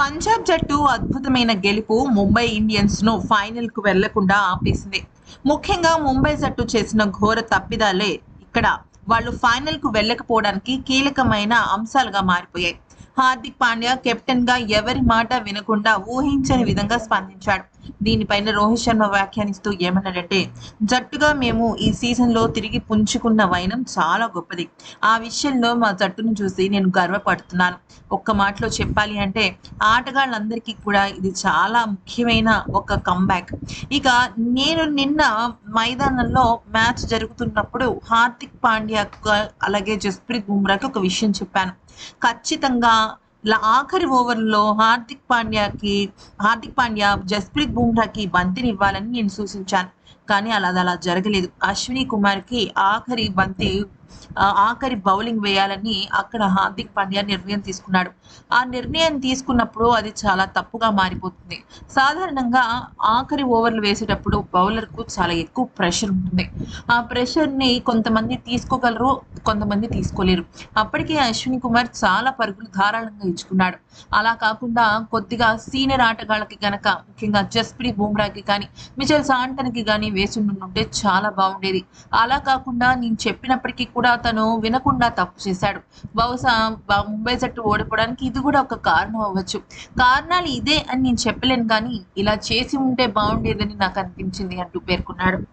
పంజాబ్ జట్టు అద్భుతమైన గెలుపు ముంబై ఇండియన్స్ను ఫైనల్కు వెళ్ళకుండా ఆపేసింది. ముఖ్యంగా ముంబై జట్టు చేసిన ఘోర తప్పిదాలే ఇక్కడ వాళ్ళు ఫైనల్కు వెళ్ళకపోవడానికి కీలకమైన అంశాలుగా మారిపోయాయి. హార్దిక్ పాండ్యా కెప్టెన్గా ఎవరి మాట వినకుండా ఊహించని విధంగా స్పందించాడు. దీనిపైన రోహిత్ శర్మ వ్యాఖ్యానిస్తూ ఏమన్నాడంటే జట్టుగా మేము ఈ సీజన్లో తిరిగి పుంజుకున్న వైనం చాలా గొప్పది. ఆ విషయంలో మా జట్టును చూసి నేను గర్వపడుతున్నాను. ఒక్క మాటలో చెప్పాలి అంటే ఆటగాళ్ళందరికీ కూడా ఇది చాలా ముఖ్యమైన ఒక కంబ్యాక్ ఇక నేను నిన్న మైదానంలో మ్యాచ్ జరుగుతున్నప్పుడు హార్దిక్ పాండ్యా అలాగే జస్ప్రీత్ బుమ్రాకి ఒక విషయం చెప్పాను. ఖచ్చితంగా ఆఖరి ఓవర్లో హార్దిక్ పాండ్యాకి హార్దిక్ పాండ్యా జస్ప్రీత్ బుమ్రాకి బంతిని ఇవ్వాలని నేను సూచించాను. కానీ అలా అలా జరగలేదు. అశ్విని కుమార్కి ఆఖరి బంతి ఆఖరి బౌలింగ్ వేయాలని అక్కడ హార్దిక్ పాండ్యా నిర్ణయం తీసుకున్నాడు. ఆ నిర్ణయం తీసుకున్నప్పుడు అది చాలా తప్పుగా మారిపోతుంది. సాధారణంగా ఆఖరి ఓవర్లు వేసేటప్పుడు బౌలర్కు చాలా ఎక్కువ ప్రెషర్ ఉంటుంది. ఆ ప్రెషర్ని కొంతమంది తీసుకోగలరు కొంతమంది తీసుకోలేరు. అప్పటికే అశ్విని కుమార్ చాలా పరుగులు ధారాళంగా ఇచ్చుకున్నాడు. అలా కాకుండా కొద్దిగా సీనియర్ ఆటగాళ్ళకి గనక ముఖ్యంగా జస్ప్రీత్ బుమ్రాకి కానీ మిచెల్ సాంటన్కి కానీ వేసి ఉంటే చాలా బాగుండేది. అలా కాకుండా నేను చెప్పినప్పటికీ కూడా తను వినకుండా తప్పు చేశాడు. బహుశా ముంబై జట్టు ఓడిపోవడానికి ఇది కూడా ఒక కారణం అవ్వచ్చు. కారణాలు ఇదే అని నేను చెప్పలేను కానీ ఇలా చేసి ఉంటే బాగుండేదని నాకు అనిపించింది అంటూ పేర్కొన్నాడు.